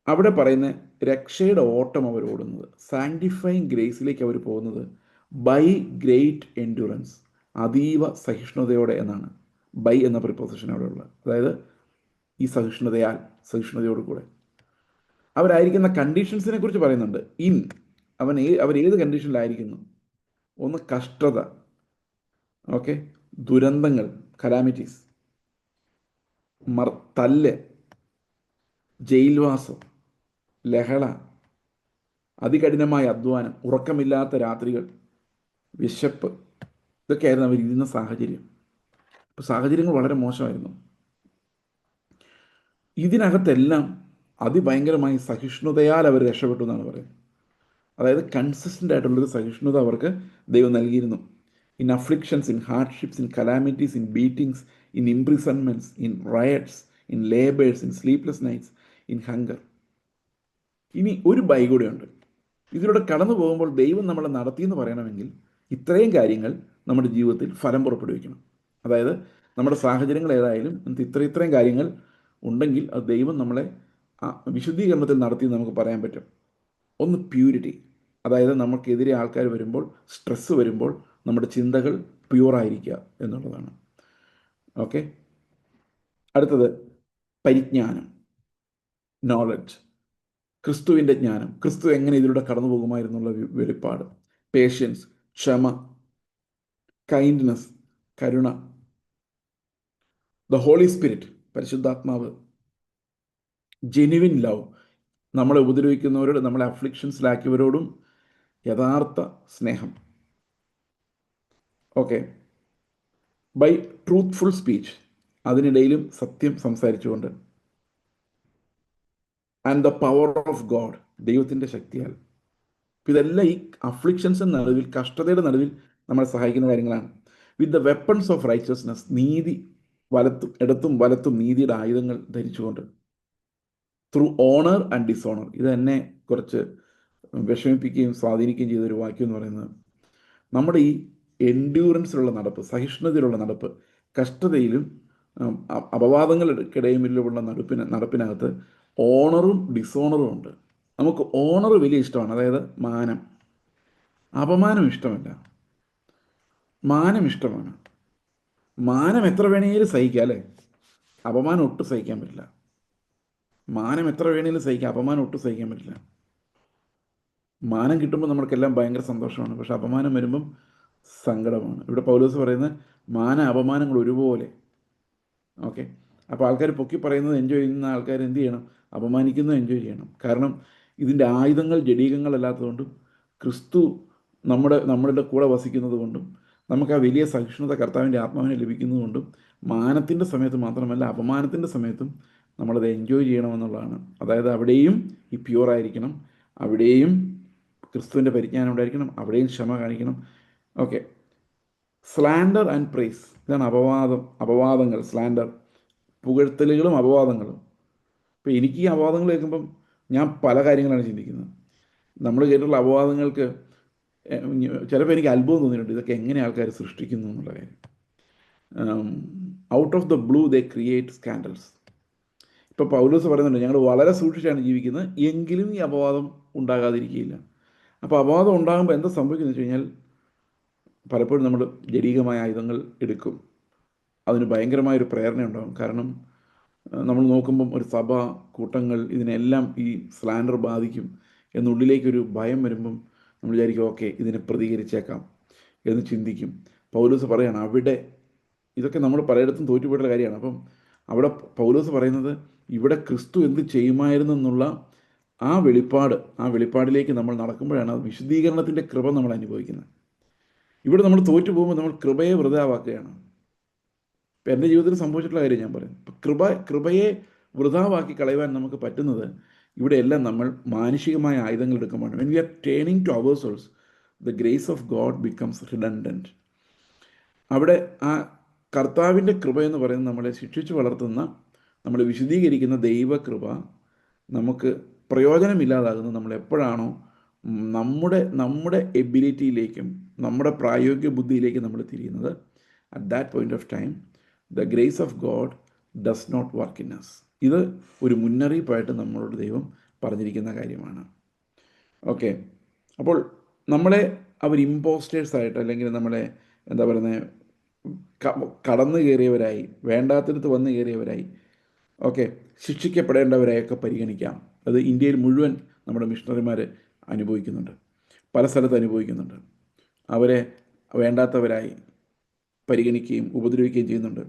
S1: അവിടെ പറയുന്ന രക്ഷയുടെ ഓട്ടം അവർ ഓടുന്നത് സാന്റിഫൈങ് ഗ്രേസിലേക്ക് അവർ പോകുന്നത് ബൈ ഗ്രേറ്റ് എൻഡുറൻസ് അതീവ സഹിഷ്ണുതയോടെ എന്നാണ്. ബൈ എന്ന പ്രിപ്പോസിഷൻ ഉള്ളത്. അതായത് ഈ സഹിഷ്ണുതയാൽ സഹിഷ്ണുതയോട് കൂടെ. അവരായിരിക്കുന്ന കണ്ടീഷൻസിനെ കുറിച്ച് പറയുന്നുണ്ട്. ഇൻ അവൻ അവർ ഏത് കണ്ടീഷനിലായിരിക്കുന്നു ഒന്ന് കഷ്ടത. ഓക്കെ? ദുരന്തങ്ങൾ. കലാമിറ്റീസ് മർ തല്ല്. ജയിൽവാസം. ലഹള. അതികഠിനമായ അധ്വാനം. ഉറക്കമില്ലാത്ത രാത്രികൾ. വിശപ്പ്. ഇതൊക്കെയായിരുന്നു അവരിരുന്ന സാഹചര്യം. അപ്പോൾ സാഹചര്യങ്ങൾ വളരെ മോശമായിരുന്നു. ഇതിനകത്തെല്ലാം അതിഭയങ്കരമായി സഹിഷ്ണുതയാൽ അവർ രക്ഷപ്പെട്ടു എന്നാണ് പറയുന്നത്. അതായത് കൺസിസ്റ്റന്റ് ആയിട്ടുള്ളൊരു സഹിഷ്ണുത അവർക്ക് ദൈവം നൽകിയിരുന്നു. In afflictions in hardships in calamities in beatings in imprisonments in riots in labours in sleepless nights in hunger ഇനി ഒരു ബൈ കൂടെയുണ്ട് ഇതിലൂടെ കടന്നു പോകുമ്പോൾ ദൈവം നമ്മളെ നടത്തിയെന്ന് പറയണമെങ്കിൽ ഇത്രയും കാര്യങ്ങൾ നമ്മുടെ ജീവിതത്തിൽ ഫലം പുറപ്പെടുവിക്കണം. അതായത് നമ്മുടെ സാഹചര്യങ്ങൾ ഏതായാലും നമുക്ക് ഇത്ര ഇത്രയും കാര്യങ്ങൾ ഉണ്ടെങ്കിൽ അത് ദൈവം നമ്മളെ വിശുദ്ധീകരണത്തിൽ നടത്തി നമുക്ക് പറയാൻ പറ്റും. ഒന്ന് പ്യൂരിറ്റി അതായത് നമുക്കെതിരെ ആൾക്കാർ വരുമ്പോൾ സ്ട്രെസ്സ് വരുമ്പോൾ നമ്മുടെ ചിന്തകൾ പ്യുവറായിരിക്കുക എന്നുള്ളതാണ്. ഓക്കെ അടുത്തത് പരിജ്ഞാനം. നോളജ് ക്രിസ്തുവിന്റെ ജ്ഞാനം. ക്രിസ്തു എങ്ങനെ ഇതിലൂടെ കടന്നു പോകുമായിരുന്നുള്ള വെളിപ്പാട്. പേഷ്യൻസ് ക്ഷമ കൈൻഡ്നെസ് കരുണ. ദ ഹോളി സ്പിരിറ്റ് പരിശുദ്ധാത്മാവ് ജെനുവിൻ ലവ് നമ്മളെ ഉപദ്രവിക്കുന്നവരോട് നമ്മളെ അഫ്ലിക്ഷൻസിലാക്കിയവരോടും യഥാർത്ഥ സ്നേഹം. ഓക്കെ ബൈ ട്രൂത്ത്ഫുൾ സ്പീച്ച് അതിനിടയിലും സത്യം സംസാരിച്ചുകൊണ്ട്. And the power of God ദൈവത്തിന്റെ ശക്തിയാൽ. ഇതെല്ലാം ഈ അഫ്ലിക്ഷൻസ് നടുവിൽ കഷ്ടതയുടെ നടുവിൽ നമ്മളെ സഹായിക്കുന്ന കാര്യങ്ങളാണ്. With the weapons of righteousness നീതി വലത്തും ഇടത്തും വലത്തും നീതിയുടെ ആയുധങ്ങൾ ധരിച്ചുകൊണ്ട്. ത്രൂ ഓണർ ആൻഡ് ഡിസോണർ ഇത് എന്നെ കുറച്ച് വിഷമിപ്പിക്കുകയും സ്വാധീനിക്കുകയും ചെയ്ത ഒരു വാക്യം എന്ന് പറയുന്നത് നമ്മുടെ ഈ എൻഡ്യൂറൻസിലുള്ള നടപ്പ് സഹിഷ്ണുതയിലുള്ള നടപ്പ് കഷ്ടതയിലും അപവാദങ്ങൾക്കിടയിലുള്ള നടപ്പിന് നടപ്പിനകത്ത് ഓണറും ഡിസോണറും ഉണ്ട്. നമുക്ക് ഓണർ വലിയ ഇഷ്ടമാണ്. അതായത് മാനം. അപമാനം ഇഷ്ടമല്ല. മാനം ഇഷ്ടമാണ്. മാനം എത്ര വേണമെങ്കിലും സഹിക്കാം അല്ലേ? അപമാനം ഒട്ടും സഹിക്കാൻ പറ്റില്ല. മാനം എത്ര വേണേലും സഹിക്കാം. അപമാനം ഒട്ടും സഹിക്കാൻ പറ്റില്ല. മാനം കിട്ടുമ്പോൾ നമ്മൾക്കെല്ലാം ഭയങ്കര സന്തോഷമാണ്. പക്ഷെ അപമാനം വരുമ്പം സങ്കടമാണ്. ഇവിടെ പൗലോസ് പറയുന്നത് മാന അപമാനങ്ങൾ ഒരുപോലെ. ഓക്കെ? അപ്പോൾ ആൾക്കാർ പൊക്കി പറയുന്നത് എൻജോയ് ചെയ്യുന്ന ആൾക്കാർ എന്ത് ചെയ്യണം? അപമാനിക്കുന്നത് എൻജോയ് ചെയ്യണം. കാരണം ഇതിന്റെ ആയുധങ്ങൾ ജഡീകങ്ങളല്ലാത്തതുകൊണ്ടും ക്രിസ്തു നമ്മുടെ നമ്മളുടെ കൂടെ വസിക്കുന്നത് കൊണ്ടും നമുക്ക് ആ വലിയ സഹിഷ്ണുത കർത്താവിന്റെ ആത്മാവിനെ ലഭിക്കുന്നതുകൊണ്ടും മാനത്തിന്റെ സമയത്ത് മാത്രമല്ല അപമാനത്തിന്റെ സമയത്തും നമ്മളത് എൻജോയ് ചെയ്യണമെന്നുള്ളതാണ്. അതായത് അവിടെയും ഈ പ്യൂർ ആയിരിക്കണം അവിടെയും ക്രിസ്തുവിന്റെ പരിജ്ഞാനം ഉണ്ടായിരിക്കണം അവിടെയും ക്ഷമ കാണിക്കണം. ഓക്കെ സ്ലാൻഡർ ആൻഡ് പ്രൈസ് ഇതാണ് അപവാദം അപവാദങ്ങൾ സ്ലാൻഡർ പുകഴ്ത്തലുകളും അപവാദങ്ങളും. ഇപ്പോൾ എനിക്ക് ഈ അപവാദങ്ങൾ കേൾക്കുമ്പം ഞാൻ പല കാര്യങ്ങളാണ് ചിന്തിക്കുന്നത്. നമ്മൾ കേട്ടിട്ടുള്ള അപവാദങ്ങൾക്ക് ചിലപ്പോൾ എനിക്ക് അത്ഭുതം തോന്നിയിട്ടുണ്ട്. ഇതൊക്കെ എങ്ങനെ ആൾക്കാർ സൃഷ്ടിക്കുന്നു എന്നുള്ള കാര്യം. Out of the blue they create scandals ഇപ്പോൾ പൗലോസ് പറയുന്നുണ്ട് ഞങ്ങൾ വളരെ സൂക്ഷിച്ചാണ് ജീവിക്കുന്നത് എങ്കിലും ഈ അപവാദം ഉണ്ടാകാതിരിക്കുകയില്ല. അപ്പോൾ അപവാദം ഉണ്ടാകുമ്പോൾ എന്താ സംഭവിക്കുന്നത് വെച്ച് കഴിഞ്ഞാൽ പലപ്പോഴും നമ്മൾ ജടീകമായ ആയുധങ്ങൾ എടുക്കും. അതിന് ഭയങ്കരമായൊരു പ്രേരണ ഉണ്ടാകും. കാരണം നമ്മൾ നോക്കുമ്പം ഒരു സഭ കൂട്ടങ്ങൾ ഇതിനെല്ലാം ഈ സ്ലാൻഡർ ബാധിക്കും എന്നുള്ളിലേക്കൊരു ഭയം വരുമ്പം നമ്മൾ വിചാരിക്കും ഓക്കെ ഇതിനെ പ്രതികരിച്ചേക്കാം എന്ന് ചിന്തിക്കും. പൗലോസ് പറയാണ് അവിടെ ഇതൊക്കെ നമ്മൾ പലയിടത്തും തോറ്റുപോയിട്ടുള്ള കാര്യമാണ്. അപ്പം അവിടെ പൗലോസ് പറയുന്നത് ഇവിടെ ക്രിസ്തു എന്ത് ചെയ്യുമായിരുന്നു എന്നുള്ള ആ വെളിപ്പാട് ആ വെളിപ്പാടിലേക്ക് നമ്മൾ നടക്കുമ്പോഴാണ് ആ വിശുദ്ധീകരണത്തിന്റെ കൃപ നമ്മൾ അനുഭവിക്കുന്നത്. ഇവിടെ നമ്മൾ തോറ്റു പോകുമ്പോൾ നമ്മൾ കൃപയെ വൃതാവാക്കുകയാണ്. ഇപ്പം എന്റെ ജീവിതത്തിൽ സംഭവിച്ചിട്ടുള്ള കാര്യം ഞാൻ പറയും. കൃപ കൃപയെ വൃതാവാക്കി കളയുവാൻ നമുക്ക് പറ്റുന്നത് ഇവിടെയെല്ലാം നമ്മൾ മാനുഷികമായ ആയുധങ്ങൾ എടുക്കുമ്പോൾ when we are turning to our souls the grace of God becomes redundant അവിടെ ആ കർത്താവിന്റെ കൃപ എന്ന് പറയുന്നത് നമ്മളെ ശിക്ഷിച്ച് വളർത്തുന്ന നമ്മളെ വിശദീകരിക്കുന്ന ദൈവകൃപ നമുക്ക് പ്രയോജനമില്ലാതാകുന്നത് നമ്മൾ എപ്പോഴാണോ നമ്മുടെ നമ്മുടെ എബിലിറ്റിയിലേക്കും നമ്മുടെ പ്രായോഗിക ബുദ്ധിയിലേക്കും നമ്മൾ തിരിയുന്നത്. At that point of time the grace of God does not work in us ഇത് ഒരു മുന്നറിയിപ്പായിട്ട് നമ്മളോട് ദൈവം പറഞ്ഞിരിക്കുന്ന കാര്യമാണ്. ഓക്കെ അപ്പോൾ നമ്മളെ അവർ ഇമ്പോസ്റ്റേഴ്സ് ആയിട്ട് അല്ലെങ്കിൽ നമ്മളെ എന്താ പറയുന്നത് കടന്നു കയറിയവരായി വേണ്ടാത്തിടത്ത് വന്നു കയറിയവരായി ഓക്കെ ശിക്ഷിക്കപ്പെടേണ്ടവരെയൊക്കെ പരിഗണിക്കാം. അത് ഇന്ത്യയിൽ മുഴുവൻ നമ്മുടെ മിഷണറിമാർ അനുഭവിക്കുന്നുണ്ട്. പല സ്ഥലത്ത് അനുഭവിക്കുന്നുണ്ട്. അവരെ വേണ്ടാത്തവരായി പരിഗണിക്കുകയും ഉപദ്രവിക്കുകയും ചെയ്യുന്നുണ്ട്.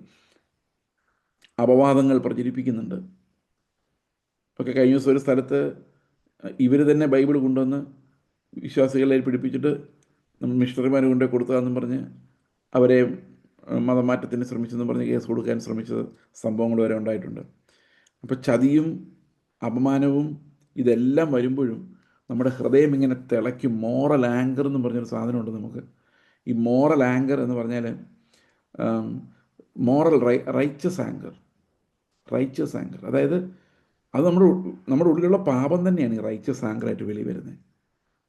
S1: അപവാദങ്ങൾ പ്രചരിപ്പിക്കുന്നുണ്ട്. ഒക്കെ കഴിഞ്ഞ ദിവസം ഒരു സ്ഥലത്ത് ഇവർ തന്നെ ബൈബിൾ കൊണ്ടുവന്ന് വിശ്വാസികളെ പിടിപ്പിച്ചിട്ട് നമ്മൾ മിഷണറിമാർ കൊണ്ടുപോയി കൊടുത്തതെന്നും പറഞ്ഞ് അവരെ മതമാറ്റത്തിന് ശ്രമിച്ചെന്ന് പറഞ്ഞ് കേസ് കൊടുക്കാൻ ശ്രമിച്ച സംഭവങ്ങൾ വരെ ഉണ്ടായിട്ടുണ്ട്. അപ്പോൾ ചതിയും അപമാനവും ഇതെല്ലാം വരുമ്പോഴും നമ്മുടെ ഹൃദയം ഇങ്ങനെ തിളയ്ക്കും. മോറൽ ആങ്കർ എന്ന് പറഞ്ഞൊരു സാധനമുണ്ട് നമുക്ക്. ഈ മോറൽ ആങ്കർ എന്ന് പറഞ്ഞാൽ മോറൽ റൈ റൈച്ചസ് ആങ്കർ റൈച്ചസ് ആങ്കർ അതായത് അത് നമ്മുടെ നമ്മുടെ ഉള്ളിലുള്ള പാപം തന്നെയാണ് ഈ റൈച്ചസ് ആങ്കറായിട്ട് വെളി വരുന്നത്.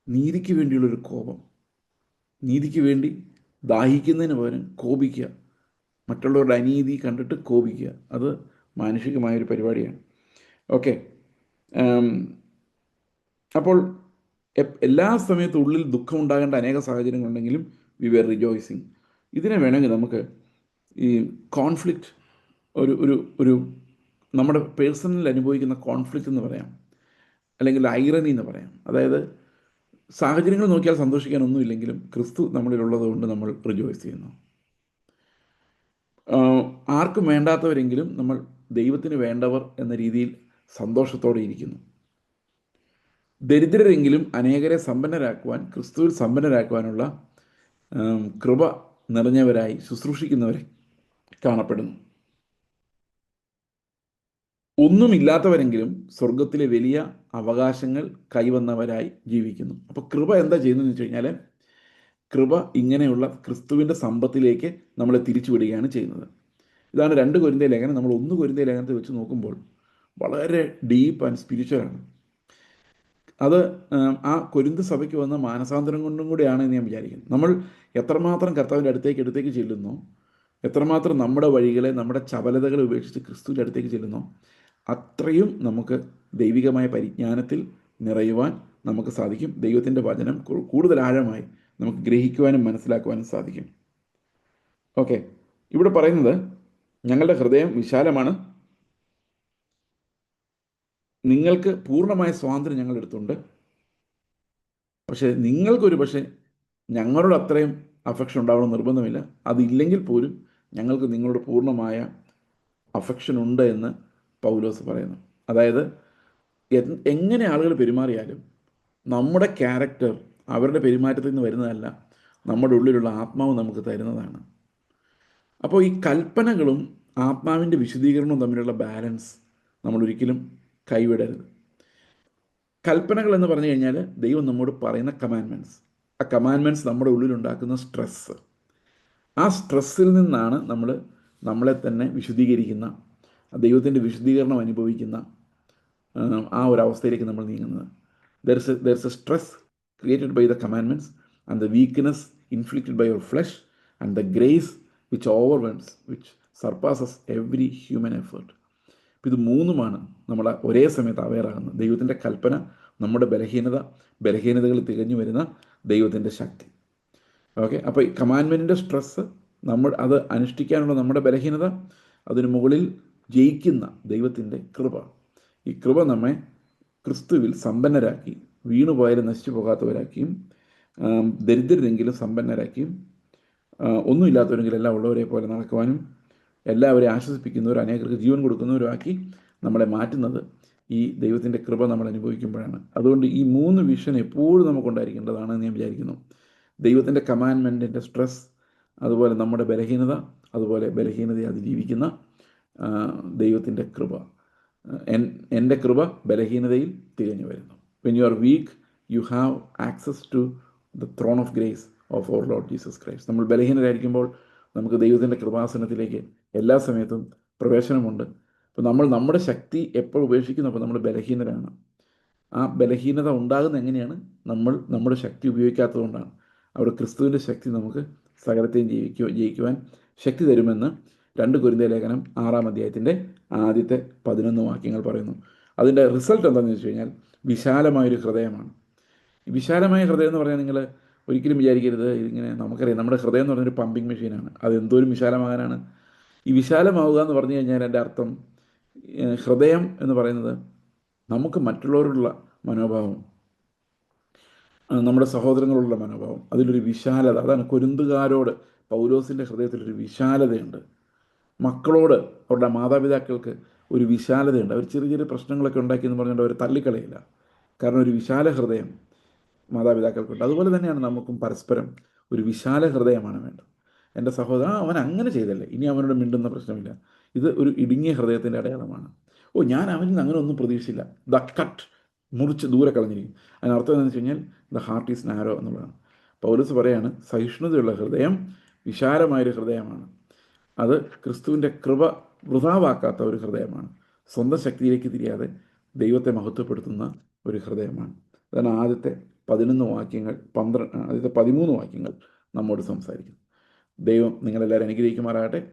S1: നീതിക്ക് വേണ്ടിയുള്ളൊരു കോപം. നീതിക്ക് വേണ്ടി ദാഹിക്കുന്നതിന് പകരം കോപിക്കുക. മറ്റുള്ളവരുടെ അനീതി കണ്ടിട്ട് കോപിക്കുക. അത് മാനുഷികമായൊരു പരിപാടിയാണ്. ഓക്കെ. അപ്പോൾ എല്ലാ സമയത്തും ഉള്ളിൽ ദുഃഖം ഉണ്ടാകേണ്ട അനേക സാഹചര്യങ്ങളുണ്ടെങ്കിലും വി വെർ റിജോയ്സിങ്. ഇതിനെ വേണമെങ്കിൽ നമുക്ക് ഈ കോൺഫ്ലിക്റ്റ് ഒരു ഒരു ഒരു നമ്മുടെ പേഴ്സണലിൽ അനുഭവിക്കുന്ന കോൺഫ്ലിക്റ്റ് എന്ന് പറയാം. അല്ലെങ്കിൽ ഐറണി എന്ന് പറയാം. അതായത് സാഹചര്യങ്ങൾ നോക്കിയാൽ സന്തോഷിക്കാനൊന്നുമില്ലെങ്കിലും ക്രിസ്തു നമ്മളിലുള്ളത് കൊണ്ട് നമ്മൾ റിജോയ്സ് ചെയ്യുന്നു. ആർക്കും വേണ്ടാത്തവരെങ്കിലും നമ്മൾ ദൈവത്തിന് വേണ്ടവർ എന്ന രീതിയിൽ സന്തോഷത്തോടെ ഇരിക്കുന്നു. ദരിദ്രരെങ്കിലും അനേകരെ സമ്പന്നരാക്കുവാൻ ക്രിസ്തുവിൽ സമ്പന്നരാക്കുവാനുള്ള കൃപ നിറഞ്ഞവരായി ശുശ്രൂഷിക്കുന്നവരെ കാണപ്പെടുന്നു. ഒന്നുമില്ലാത്തവരെങ്കിലും സ്വർഗത്തിലെ വലിയ അവകാശങ്ങൾ കൈവന്നവരായി ജീവിക്കുന്നു. അപ്പോൾ കൃപ എന്താ ചെയ്യുന്നതെന്ന് വെച്ച് കഴിഞ്ഞാൽ കൃപ ഇങ്ങനെയുള്ള ക്രിസ്തുവിന്റെ സമ്പത്തിലേക്ക് നമ്മളെ തിരിച്ചുവിടുകയാണ് ചെയ്യുന്നത്. ഇതാണ് രണ്ട് കൊരിന്ത ലേഖനം. നമ്മൾ ഒന്ന് കൊരിന്ത ലേഖനത്തെ വെച്ച് നോക്കുമ്പോൾ വളരെ ഡീപ്പ് ആൻഡ് സ്പിരിച്വലാണ് അത് ആ കൊരിന്ത സഭയ്ക്ക് വന്ന മാനസാന്തരം കൊണ്ടും കൂടിയാണ് ഞാൻ വിചാരിക്കുന്നത് നമ്മൾ എത്രമാത്രം കർത്താവിന്റെ അടുത്തേക്ക് അടുത്തേക്ക് ചെല്ലുന്നു എത്രമാത്രം നമ്മുടെ വഴികളെ നമ്മുടെ ചപലതകളെ ഉപേക്ഷിച്ച് ക്രിസ്തുവിന്റെ അടുത്തേക്ക് ചെല്ലുന്നോ അത്രയും നമുക്ക് ദൈവികമായ പരിജ്ഞാനത്തിൽ നിറയുവാൻ നമുക്ക് സാധിക്കും. ദൈവത്തിന്റെ വചനം കൂടുതൽ ആഴമായി നമുക്ക് ഗ്രഹിക്കുവാനും മനസ്സിലാക്കുവാനും സാധിക്കും. ഓക്കെ. ഇവിടെ പറയുന്നത് ഞങ്ങളുടെ ഹൃദയം വിശാലമാണ്. നിങ്ങൾക്ക് പൂർണമായ സ്വാതന്ത്ര്യം ഞങ്ങൾ എടുത്തുണ്ട് പക്ഷേ നിങ്ങൾക്കൊരു പക്ഷേ ഞങ്ങളോട് അത്രയും അഫെക്ഷൻ ഉണ്ടാവണം നിർബന്ധമില്ല. അതില്ലെങ്കിൽ പോലും ഞങ്ങൾക്ക് നിങ്ങളോട് പൂർണമായ അഫെക്ഷൻ ഉണ്ട് എന്ന് പൗലോസ് പറയുന്നു. അതായത് എങ്ങനെ ആളുകൾ പെരുമാറിയാലും നമ്മുടെ ക്യാരക്ടർ അവരുടെ പെരുമാറ്റത്തിൽ നിന്ന് വരുന്നതല്ല നമ്മുടെ ഉള്ളിലുള്ള ആത്മാവ് നമുക്ക് തരുന്നതാണ്. അപ്പോൾ ഈ കൽപ്പനകളും ആത്മാവിന്റെ വിശദീകരണവും തമ്മിലുള്ള ബാലൻസ് നമ്മൾ ഒരിക്കലും കൈവിടരുത്. കൽപ്പനകൾ എന്ന് പറഞ്ഞു കഴിഞ്ഞാൽ ദൈവം നമ്മോട് പറയുന്ന കമാൻമെന്റ്സ് ആ കമാൻമെന്റ്സ് നമ്മുടെ ഉള്ളിലുണ്ടാക്കുന്ന സ്ട്രെസ്സ് ആ സ്ട്രെസ്സിൽ നിന്നാണ് നമ്മൾ നമ്മളെ തന്നെ വിശുദ്ധീകരിക്കുന്ന ദൈവത്തിന്റെ വിശുദ്ധീകരണം അനുഭവിക്കുന്ന ആ, ഒരു അവസ്ഥയിലേക്ക് നമ്മൾ നീങ്ങുന്നത്. There is a stress created by the commandments and the weakness inflicted by your flesh and the grace which overwhelms which surpasses every human effort ഇത് മൂന്നുമാണ് നമ്മൾ ഒരേ സമയത്ത് അവയറാകുന്നത് ദൈവത്തിന്റെ കൽപ്പന നമ്മുടെ ബലഹീനത ബലഹീനതകൾ തികഞ്ഞു വരുന്ന ദൈവത്തിന്റെ ശക്തി. ഓക്കെ അപ്പോൾ ഈ കമാൻമെന്റിന്റെ സ്ട്രെസ്സ് നമ്മൾ അത് അനുഷ്ഠിക്കാനുള്ള നമ്മുടെ ബലഹീനത അതിന് മുകളിൽ ജയിക്കുന്ന ദൈവത്തിന്റെ കൃപ. ഈ കൃപ നമ്മെ ക്രിസ്തുവിൽ സമ്പന്നരാക്കി വീണുപോയാലും നശിച്ചു പോകാത്തവരാക്കിയും ദരിദ്രരെങ്കിലും സമ്പന്നരാക്കിയും ഒന്നുമില്ലാത്തവരെങ്കിലും എല്ലാം ഉള്ളവരെ പോലെ നടക്കുവാനും എല്ലാവരെയും ആശ്വസിപ്പിക്കുന്നവരും അനേകർക്ക് ജീവൻ കൊടുക്കുന്നവരും ആക്കി നമ്മളെ മാറ്റുന്നത് ഈ ദൈവത്തിന്റെ കൃപ നമ്മൾ അനുഭവിക്കുമ്പോഴാണ്. അതുകൊണ്ട് ഈ മൂന്ന് വിഷൻ എപ്പോഴും നമുക്കുണ്ടായിരിക്കേണ്ടതാണ് ഞാൻ വിചാരിക്കുന്നു. ദൈവത്തിന്റെ കമാൻമെന്റിന്റെ സ്ട്രെസ് അതുപോലെ നമ്മുടെ ബലഹീനത അതുപോലെ ബലഹീനതയെ അതിജീവിക്കുന്ന ദൈവത്തിന്റെ കൃപ. എൻ എന്റെ കൃപ ബലഹീനതയിൽ തിരിഞ്ഞു വരുന്നു. When you are weak you have access to the throne of grace of our Lord Jesus Christ നമ്മൾ ബലഹീനരായിരിക്കുമ്പോൾ നമുക്ക് ദൈവത്തിന്റെ കൃപാസനത്തിലേക്ക് എല്ലാ സമയത്തും പ്രവേശനമുണ്ട്. അപ്പോൾ നമ്മൾ നമ്മുടെ ശക്തി എപ്പോൾ ഉപേക്ഷിക്കുന്നു? അപ്പോൾ നമ്മൾ ബലഹീനരാണ്. ആ ബലഹീനത ഉണ്ടാകുന്ന എങ്ങനെയാണ്? നമ്മൾ നമ്മുടെ ശക്തി ഉപയോഗിക്കാത്തതുകൊണ്ടാണ് അവിടെ ക്രിസ്തുവിന്റെ ശക്തി നമുക്ക് സകലത്തെയും ജീവിക്കുവാൻ ജയിക്കുവാൻ ശക്തി തരുമെന്ന് രണ്ട് കുരുന്ത ലേഖനം ആറാം അധ്യായത്തിന്റെ ആദ്യത്തെ പതിനൊന്ന് വാക്യങ്ങൾ പറയുന്നു. അതിന്റെ റിസൾട്ട് എന്താണെന്ന് വെച്ച് കഴിഞ്ഞാൽ വിശാലമായൊരു ഹൃദയമാണ്. വിശാലമായ ഹൃദയം എന്ന് പറഞ്ഞാൽ നിങ്ങൾ ഒരിക്കലും വിചാരിക്കരുത്. ഇതിങ്ങനെ നമുക്കറിയാം. നമ്മുടെ ഹൃദയം എന്ന് പറഞ്ഞൊരു പമ്പിങ് മെഷീനാണ് അത് എന്തോരം വിശാലമാകാനാണ്. ഈ വിശാലമാവുക എന്ന് പറഞ്ഞു കഴിഞ്ഞാൽ എന്റെ അർത്ഥം ഹൃദയം എന്ന് പറയുന്നത് നമുക്ക് മറ്റുള്ളവരോടുള്ള മനോഭാവം നമ്മുടെ സഹോദരങ്ങളോടുള്ള മനോഭാവം അതിലൊരു വിശാലത. അതാണ് കൊരുന്തുകാരോട് പൗലോസിന്റെ ഹൃദയത്തിലൊരു വിശാലതയുണ്ട്. മക്കളോട് അവരുടെ മാതാപിതാക്കൾക്ക് ഒരു വിശാലതയുണ്ട്. അവർ ചെറിയ ചെറിയ പ്രശ്നങ്ങളൊക്കെ ഉണ്ടാക്കി എന്ന് പറഞ്ഞുകൊണ്ട് അവർ തള്ളിക്കളയില്ല. കാരണം ഒരു വിശാല ഹൃദയം മാതാപിതാക്കൾക്കുണ്ട്. അതുപോലെ തന്നെയാണ് നമുക്കും പരസ്പരം ഒരു വിശാല ഹൃദയമാണ് വേണ്ടത്. എന്റെ സഹോദരൻ അവൻ അങ്ങനെ ചെയ്തല്ലേ? ഇനി അവനോട് മിണ്ടുന്ന പ്രശ്നമില്ല. ഇത് ഒരു ഇടുങ്ങിയ ഹൃദയത്തിന്റെ അടയാളമാണ്. ഓ ഞാൻ അവനിൽ നിന്ന് അങ്ങനെ ഒന്നും പ്രതീക്ഷിച്ചില്ല. The cut. മുറിച്ച് ദൂരെ കളഞ്ഞിരിക്കും. അതിനർത്ഥം എന്താണെന്ന് വെച്ച് കഴിഞ്ഞാൽ ദ ഹാർട്ട് ഈസ് നാരോ എന്നുള്ളതാണ്. പൗലസ് പറയാണ് സഹിഷ്ണുതയുള്ള ഹൃദയം വിശാലമായൊരു ഹൃദയമാണ്. അത് ക്രിസ്തുവിന്റെ കൃപ വൃതാവാക്കാത്ത ഒരു ഹൃദയമാണ്. സ്വന്തം ശക്തിയിലേക്ക് തിരിയാതെ ദൈവത്തെ മഹത്വപ്പെടുത്തുന്ന ഒരു ഹൃദയമാണ്. അതാണ് ആദ്യത്തെ പതിനൊന്ന് വാക്യങ്ങൾ പന്ത്രണ്ട് ആദ്യത്തെ പതിമൂന്ന് വാക്യങ്ങൾ നമ്മോട് സംസാരിക്കുന്നു ദൈവം നിങ്ങളെല്ലാവരും അനുഗ്രഹിക്കുമാറാകട്ടെ.